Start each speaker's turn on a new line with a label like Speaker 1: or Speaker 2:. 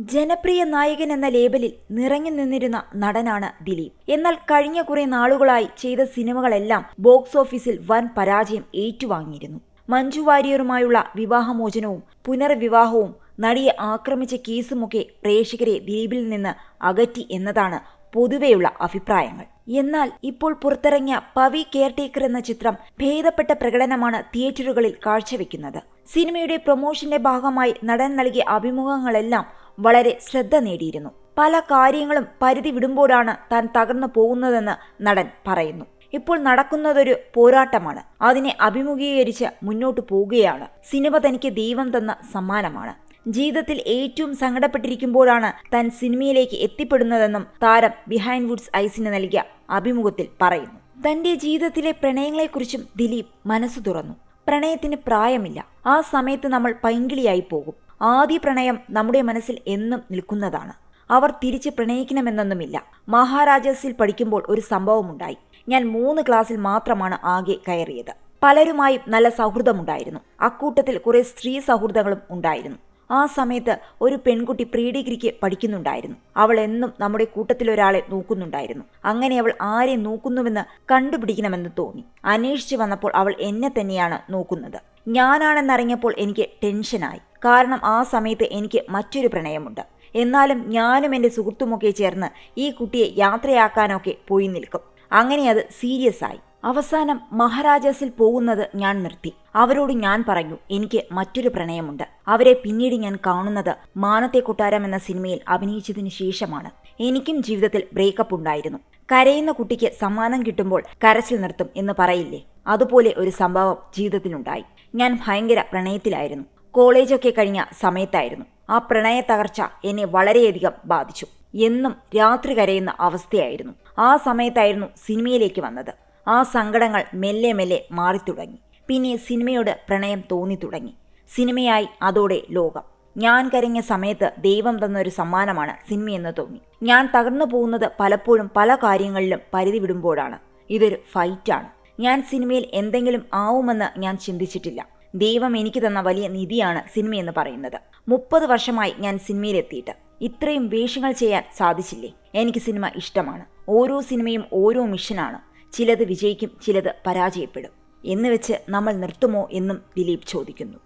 Speaker 1: ജനപ്രിയ നായകൻ എന്ന ലേബലിൽ നിറഞ്ഞു നിന്നിരുന്ന നടനാണ് ദിലീപ്. എന്നാൽ കഴിഞ്ഞ കുറെ നാളുകളായി ചെയ്ത സിനിമകളെല്ലാം ബോക്സ് ഓഫീസിൽ വൻ പരാജയം ഏറ്റുവാങ്ങിയിരുന്നു. മഞ്ജു വാര്യറുമായുള്ള വിവാഹമോചനവും പുനർവിവാഹവും നടിയെ ആക്രമിച്ച കേസുമൊക്കെ പ്രേക്ഷകരെ ദിലീപിൽ നിന്ന് അകറ്റി എന്നതാണ് പൊതുവെയുള്ള അഭിപ്രായങ്ങൾ. എന്നാൽ ഇപ്പോൾ പുറത്തിറങ്ങിയ പവി കെയർടേക്കർ എന്ന ചിത്രം ഭേദപ്പെട്ട പ്രകടനമാണ് തിയേറ്ററുകളിൽ കാഴ്ചവെക്കുന്നത്. സിനിമയുടെ പ്രൊമോഷന്റെ ഭാഗമായി നടൻ നൽകിയ അഭിമുഖങ്ങളെല്ലാം വളരെ ശ്രദ്ധ നേടിയിരുന്നു. പല കാര്യങ്ങളും പരിധി വിടുമ്പോഴാണ് താൻ തകർന്നു പോകുന്നതെന്ന് നടൻ പറയുന്നു. ഇപ്പോൾ നടക്കുന്നതൊരു പോരാട്ടമാണ്. അതിനെ അഭിമുഖീകരിച്ച് മുന്നോട്ടു പോവുകയാണ്. സിനിമ തനിക്ക് ദൈവം തന്ന സമ്മാനമാണ്. ജീവിതത്തിൽ ഏറ്റവും സങ്കടപ്പെട്ടിരിക്കുമ്പോഴാണ് താൻ സിനിമയിലേക്ക് എത്തിപ്പെടുന്നതെന്നും താരം ബിഹൈൻഡ് വുഡ്സ് ഐസിന് നൽകിയ അഭിമുഖത്തിൽ പറയുന്നു. തന്റെ ജീവിതത്തിലെ പ്രണയങ്ങളെക്കുറിച്ചും ദിലീപ് മനസ്സു തുറന്നു. പ്രണയത്തിന് പ്രായമില്ല. ആ സമയത്ത് നമ്മൾ പൈങ്കിളിയായി പോകും. ആദ്യ പ്രണയം നമ്മുടെ മനസ്സിൽ എന്നും നിൽക്കുന്നതാണ്. അവർ തിരിച്ച് പ്രണയിക്കണമെന്നൊന്നുമില്ല. മഹാരാജാസിൽ പഠിക്കുമ്പോൾ ഒരു സംഭവമുണ്ടായി. ഞാൻ മൂന്ന് ക്ലാസ്സിൽ മാത്രമാണ് ആകെ കയറിയത്. പലരുമായും നല്ല സൗഹൃദമുണ്ടായിരുന്നു. അക്കൂട്ടത്തിൽ കുറെ സ്ത്രീ സൗഹൃദങ്ങളും ഉണ്ടായിരുന്നു. ആ സമയത്ത് ഒരു പെൺകുട്ടി പ്രീ ഡിഗ്രിക്ക് പഠിക്കുന്നുണ്ടായിരുന്നു. അവൾ എന്നും നമ്മുടെ കൂട്ടത്തിലൊരാളെ നോക്കുന്നുണ്ടായിരുന്നു. അങ്ങനെ അവൾ ആരെ നോക്കുന്നുവെന്ന് കണ്ടുപിടിക്കണമെന്ന് തോന്നി. അന്വേഷിച്ചു വന്നപ്പോൾ അവൾ എന്നെ തന്നെയാണ് നോക്കുന്നത്. ഞാനാണെന്നറിഞ്ഞപ്പോൾ എനിക്ക് ടെൻഷനായി. കാരണം ആ സമയത്ത് എനിക്ക് മറ്റൊരു പ്രണയമുണ്ട്. എന്നാലും ഞാനും എന്റെ സുഹൃത്തുമൊക്കെ ചേർന്ന് ഈ കുട്ടിയെ യാത്രയാക്കാനൊക്കെ പോയി നിൽക്കും. അങ്ങനെ അത് സീരിയസ് ആയി. അവസാനം മഹാരാജാസിൽ പോകുന്നത് ഞാൻ നിർത്തി. അവരോട് ഞാൻ പറഞ്ഞു എനിക്ക് മറ്റൊരു പ്രണയമുണ്ട്. അവരെ പിന്നീട് ഞാൻ കാണുന്നത് മാനത്തെ കൊട്ടാരം എന്ന സിനിമയിൽ അഭിനയിച്ചതിനു ശേഷമാണ്. എനിക്കും ജീവിതത്തിൽ ബ്രേക്കപ്പ് ഉണ്ടായിരുന്നു. കരയുന്ന കുട്ടിക്ക് സമ്മാനം കിട്ടുമ്പോൾ കരച്ചിൽ നിർത്തും എന്ന് പറയില്ലേ? അതുപോലെ ഒരു സംഭവം ജീവിതത്തിലുണ്ടായി. ഞാൻ ഭയങ്കര പ്രണയത്തിലായിരുന്നു. കോളേജൊക്കെ കഴിഞ്ഞ സമയത്തായിരുന്നു. ആ പ്രണയ തകർച്ച എന്നെ വളരെയധികം ബാധിച്ചു. എന്നും രാത്രി കരയുന്ന അവസ്ഥയായിരുന്നു. ആ സമയത്തായിരുന്നു സിനിമയിലേക്ക് വന്നത്. ആ സങ്കടങ്ങൾ മെല്ലെ മെല്ലെ മാറി തുടങ്ങി പിന്നെ സിനിമയോട് പ്രണയം തോന്നി തുടങ്ങി സിനിമയായി അതോടെ ലോകം. ഞാൻ കരഞ്ഞ സമയത്ത് ദൈവം തന്ന ഒരു സമ്മാനമാണ് സിനിമയെന്ന് തോന്നി. ഞാൻ തകർന്നു പോകുന്നത് പലപ്പോഴും പല കാര്യങ്ങളിലും പരിധി വിടുമ്പോഴാണ്. ഇതൊരു ഫൈറ്റാണ്. ഞാൻ സിനിമയിൽ എന്തെങ്കിലും ആവുമെന്ന് ഞാൻ ചിന്തിച്ചിട്ടില്ല. ദൈവം എനിക്ക് തന്ന വലിയ നിധിയാണ് സിനിമയെന്ന് പറയുന്നത്. മുപ്പത് വർഷമായി ഞാൻ സിനിമയിലെത്തിയിട്ട്. ഇത്രയും വേഷങ്ങൾ ചെയ്യാൻ സാധിച്ചില്ലേ? എനിക്ക് സിനിമ ഇഷ്ടമാണ്. ഓരോ സിനിമയും ഓരോ മിഷനാണ്. ചിലത് വിജയിക്കും ചിലത് പരാജയപ്പെടും. എന്ന് വെച്ച് നമ്മൾ നിർത്തുമോ എന്നും ദിലീപ് ചോദിക്കുന്നു.